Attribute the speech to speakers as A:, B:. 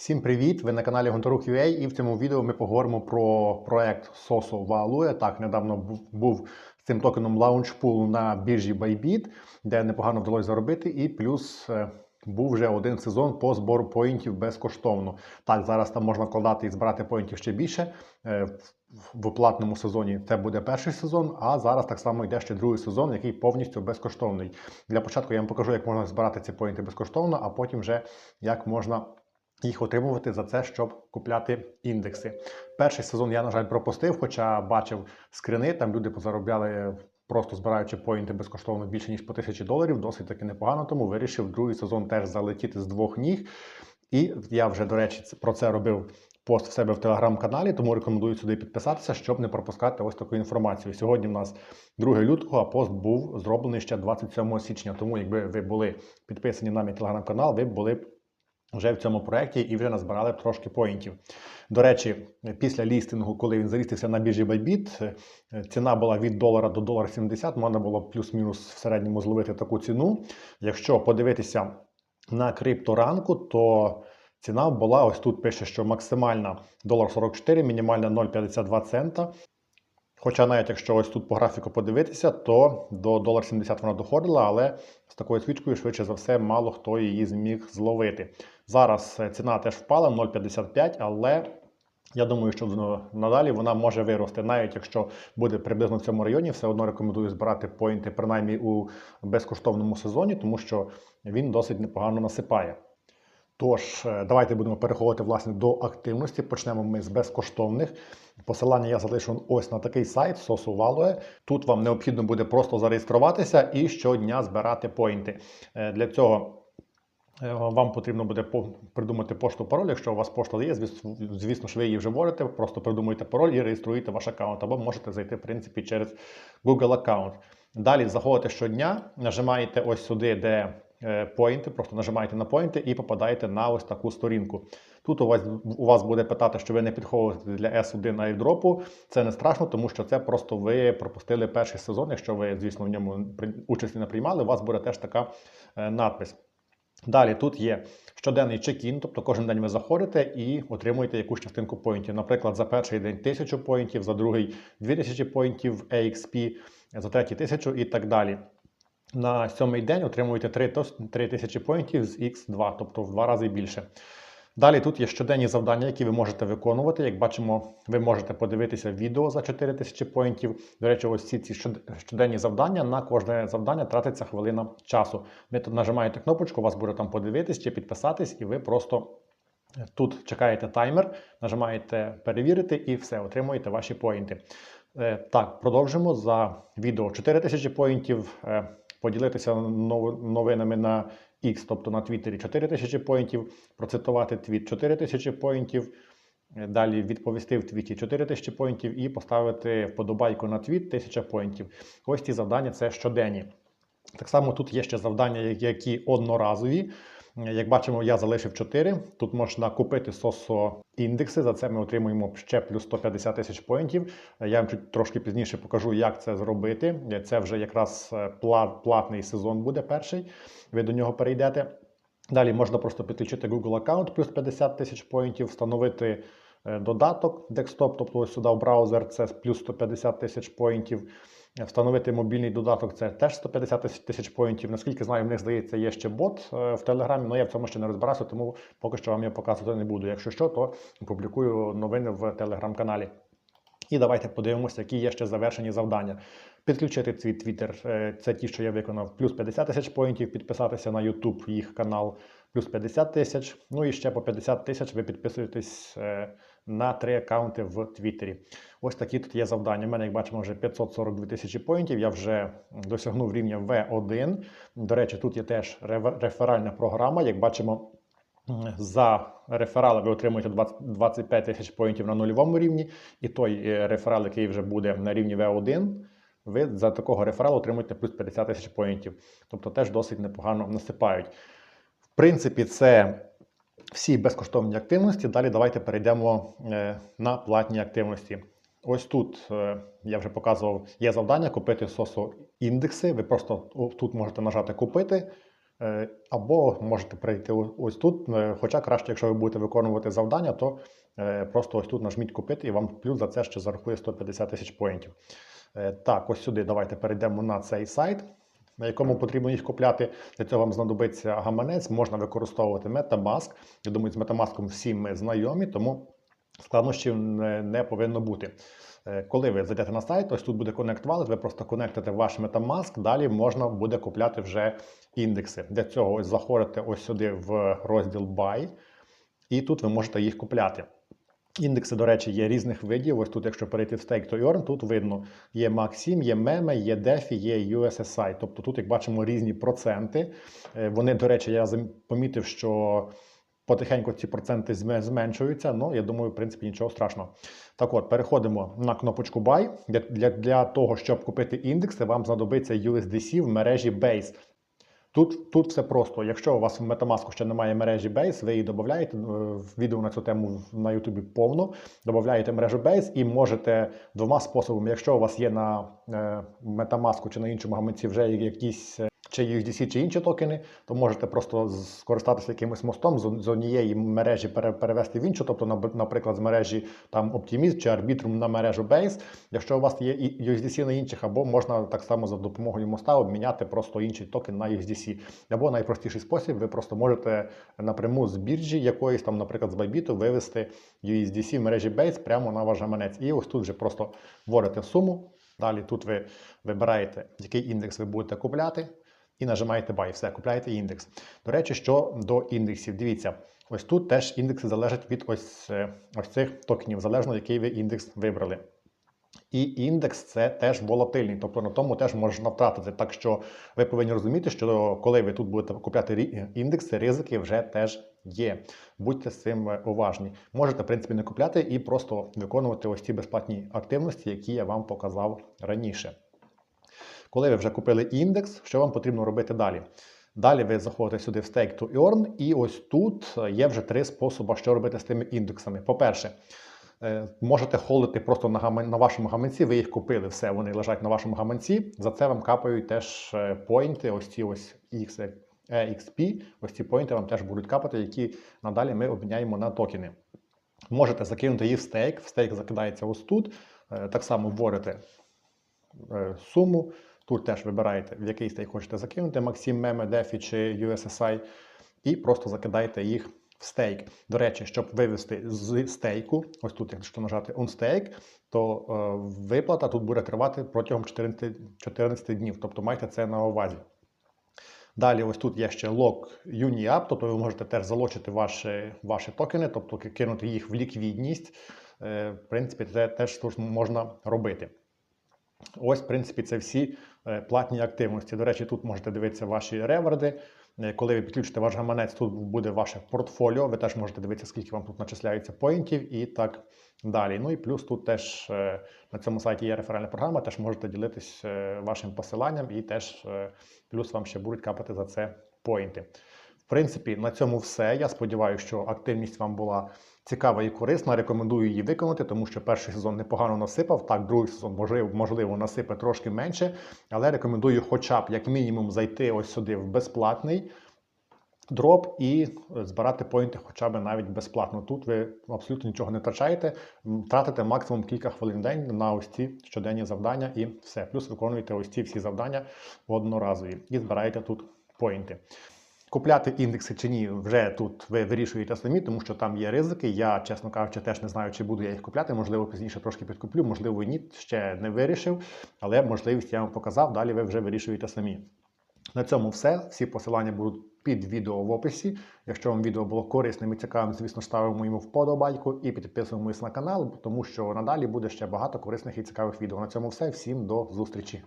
A: Всім привіт! Ви на каналі Гонторук.ua і в цьому відео ми поговоримо про проект Soso Value. Так, недавно був- з цим токеном Launchpool на біржі Bybit, де непогано вдалося заробити, і плюс е, був вже один сезон по збору поінтів безкоштовно. Так, зараз там можна вкладати і збирати поінтів ще більше. Е, в- В платному сезоні це буде перший сезон, а зараз так само йде ще другий сезон, який повністю безкоштовний. Для початку я вам покажу, як можна збирати ці поінти безкоштовно, а потім вже як можна їх отримувати за це, щоб купляти індекси. Перший сезон я, на жаль, пропустив, хоча бачив скрини, там люди позаробляли. Просто збираючи поінти безкоштовно більше ніж по тисячі доларів, досить таки непогано. Тому вирішив другий сезон теж залетіти з двох ніг. І я вже, до речі, про це робив пост в себе в телеграм-каналі, тому рекомендую сюди підписатися, щоб не пропускати ось таку інформацію. Сьогодні в нас 2 лютого, а пост був зроблений ще 27 січня. Тому, якби ви були підписані на мій телеграм-канал, ви були б вже в цьому проєкті і вже назбирали трошки поінтів. До речі, після лістингу, коли він залістився на біржі Bybit, ціна була від долара до долара 70, можна було плюс-мінус в середньому зловити таку ціну. Якщо подивитися на крипторанку, то ціна була ось тут пише, що максимальна долар 44, мінімальна 0,52 цента. Хоча навіть якщо ось тут по графіку подивитися, то до 1,70 вона доходила, але з такою свічкою, швидше за все, мало хто її зміг зловити. Зараз е, ціна теж впала 0,55, але я думаю, що надалі вона може вирости. Навіть якщо буде приблизно в цьому районі, все одно рекомендую збирати поінти принаймні у безкоштовному сезоні, тому що він досить непогано насипає. Тож, е, давайте будемо переходити власне до активності. Почнемо ми з безкоштовних. Посилання я залишу ось на такий сайт Sosu Тут вам необхідно буде просто зареєструватися і щодня збирати поінти. Е, Для цього е, вам потрібно буде придумати пошту пароль. Якщо у вас пошта є, звісно ж ви її вже вводите, просто придумуєте пароль і реєструєте ваш аккаунт, або можете зайти в принципі через Google аккаунт. Далі заходите щодня, нажимаєте ось сюди, де поінти, просто нажимаєте на поінти і попадаєте на ось таку сторінку. Тут у вас, у вас буде питати, що ви не підходите для S1 на airdropу. Це не страшно, тому що це просто ви пропустили перший сезон. Якщо ви, звісно, в ньому участі не приймали, у вас буде теж така е, надпис. Далі тут є щоденний чек-ін, тобто кожен день ви заходите і отримуєте якусь частинку поінтів. Наприклад, за перший день 1000 поінтів, за другий 2000 поінтів AXP, за третій 1000 і так далі. На сьомий день отримуєте 3000 поінтів з X2, тобто в два рази більше. Далі тут є щоденні завдання, які ви можете виконувати. Як бачимо, ви можете подивитися відео за 4000 поінтів. До речі, ось ці ці щоденні завдання. На кожне завдання тратиться хвилина часу. Ви тут нажимаєте кнопочку, вас буде там подивитись чи підписатись, і ви просто тут чекаєте таймер, нажимаєте перевірити і все, отримуєте ваші поінти. Е, Так, продовжимо за відео 4000 поінтів. Поділитися нов- новинами на X, тобто на Твіттері 4 тисячі поінтів, процитувати твіт 4000 поінтів, е, далі відповісти в твіті 4000 поінтів і поставити вподобайку на твіт 1000 поінтів. Ось ці завдання це щоденні. Так само тут є ще завдання, які одноразові. Як бачимо, я залишив 4. Тут можна купити сосо індекси. За це ми отримуємо ще плюс 150 тисяч поінтів. Я вам чуть трошки пізніше покажу, як це зробити. Це вже якраз е, платний сезон буде перший. Ви до нього перейдете. Далі можна просто підключити Google аккаунт плюс 50 тисяч поінтів, встановити додаток Desktop, тобто ось сюди в браузер це плюс 150 тисяч поінтів. Е, Встановити мобільний додаток це теж 150 тисяч- поінтів. Наскільки знаю, в них здається, є ще бот е, в Телеграмі, але я в цьому ще не розбирався, тому поки що вам я показувати не буду. Якщо що, то публікую новини в телеграм-каналі. І давайте подивимося, які є ще завершені завдання. Підключити свій твіттер, е, це ті, що я виконав, плюс 50 тисяч поінтів, підписатися на YouTube, їх канал, плюс 50 тисяч. Ну і ще по 50 тисяч ви підписуєтесь е, на три аккаунти в Твіттері. Ось такі тут є завдання. У мене, як бачимо, вже 542 тисячі поінтів. Я вже досягнув рівня V1. До речі, тут є теж реферальна програма. Як бачимо, за реферали ви отримуєте 20 25 тисяч поінтів на нульовому рівні, і той е, реферал, який вже буде на рівні V1, ви за такого рефералу отримуєте плюс 50 тисяч поінтів. Тобто теж досить непогано насипають. В принципі, це всі безкоштовні активності. Далі давайте перейдемо е, на платні активності. Ось тут е, я вже показував, є завдання купити сосо індекси. Ви просто тут можете нажати купити. Е, Або можете прийти ось тут. Хоча краще, якщо ви будете виконувати завдання, то просто ось тут нажміть купити і вам плюс за це ще зарахує 150 тисяч поінтів. Е, Так, ось сюди давайте перейдемо на цей сайт, на якому потрібно їх купляти. Для цього вам знадобиться гаманець, можна використовувати Metamask. Я думаю, з Metamask всі ми знайомі, тому складнощів не, повинно бути. Е, Коли ви зайдете на сайт, ось тут буде Connect Wallet, ви просто конектите ваш Metamask, далі можна буде купляти вже індекси. Для цього ось заходите ось сюди в розділ Buy, і тут ви можете їх купляти. Індекси, до речі, є різних видів. Ось тут, якщо перейти в Stake to Earn, тут видно, є Maxim, є MEME, є DeFi, є USSI. Тобто тут, як бачимо, різні проценти. Е, Вони, до речі, я помітив, що потихеньку ці проценти зменшуються. Ну, я думаю, в принципі, нічого страшного. Так от, переходимо на кнопочку Buy. Для, для, для того, щоб купити індекси, вам знадобиться USDC в мережі Base. Тут, тут все просто. Якщо у вас в Metamask ще немає мережі Base, ви її додаєте. е, Відео на цю тему на YouTube повно. Додаєте мережу Base і можете двома способами. Якщо у вас є на е, Metamask чи на іншому гаманці вже якісь е, чи USDC, чи інші токени, то можете просто скористатися якимось мостом з, однієї мережі перевести в іншу, тобто, наприклад, з мережі там Optimism чи Arbitrum на мережу Base. Якщо у вас є USDC на інших, або можна так само за допомогою моста обміняти просто інший токен на USDC. Або найпростіший спосіб, ви просто можете напряму з біржі якоїсь там, наприклад, з Bybit вивести USDC в мережі Base прямо на ваш гаманець. І ось тут вже просто вводите суму. Далі тут ви вибираєте, який індекс ви будете купляти, і нажимаєте Buy. Все, купляєте індекс. До речі, що до індексів, дивіться, ось тут теж індекси залежать від ось, е, ось цих токенів, залежно який ви індекс вибрали. І індекс це теж волатильний, тобто на тому теж можна втратити. Так що ви повинні розуміти, що коли ви тут будете купляти індекси, ризики вже теж є. Будьте з цим е, уважні. Можете, в принципі, не купляти і просто виконувати ось ці безплатні активності, які я вам показав раніше. Коли ви вже купили індекс, що вам потрібно робити далі? Далі ви заходите сюди в Stake to Earn, і ось тут є вже три способи, що робити з тими індексами. По-перше, е, можете холдити просто на, гаман- на вашому гаманці, ви їх купили, все, вони лежать на вашому гаманці. За це вам капають теж е, поінти, ось ці ось X, EXP, ось ці поінти вам теж будуть капати, які надалі ми обміняємо на токени. Можете закинути їх в стейк. В стейк закидається ось тут. Е, Так само вводите е, суму. Тут теж вибираєте, в який стейк хочете закинути, Maxim, Meme, DeFi чи USSI, і просто закидаєте їх в стейк. До речі, щоб вивести з стейку, ось тут, якщо нажати on stake, то е, виплата тут буде тривати протягом 14, 14 днів. Тобто майте це на увазі. Далі, ось тут є ще лок UniApp, тобто ви можете теж залочити ваші, ваші токени, тобто кинути їх в ліквідність. Е, В принципі, це теж можна робити. Ось, в принципі, це всі е, платні активності. До речі, тут можете дивитися ваші реверди. Е, Коли ви підключите ваш гаманець, тут буде ваше портфоліо. Ви теж можете дивитися, скільки вам тут начисляється поінтів і так далі. Ну і плюс тут теж е, на цьому сайті є реферальна програма, теж можете ділитись е, вашим посиланням і теж плюс вам ще будуть капати за це поінти. Принципі, на цьому все. Я сподіваюся, що активність вам була цікава і корисна. Рекомендую її виконати, тому що перший сезон непогано насипав. Так, другий сезон можливо, насипе трошки менше, але рекомендую, хоча б як мінімум, зайти ось сюди в безплатний дроп і збирати поінти хоча б навіть безплатно. Тут ви абсолютно нічого не втрачаєте, тратите максимум кілька хвилин в день на ось ці щоденні завдання і все. Плюс виконуєте ось ці всі завдання одноразові і збираєте тут поінти. Купляти індекси чи ні, вже тут ви вирішуєте самі, тому що там є ризики. Я, чесно кажучи, теж не знаю, чи буду я їх купляти. Можливо, пізніше трошки підкуплю, можливо, ні, ще не вирішив. Але можливість я вам показав. Далі ви вже вирішуєте самі. На цьому все. Всі посилання будуть під відео в описі. Якщо вам відео було корисним і цікавим, звісно, ставимо йому вподобайку і підписуємось на канал, тому що надалі буде ще багато корисних і цікавих відео. На цьому все. Всім до зустрічі!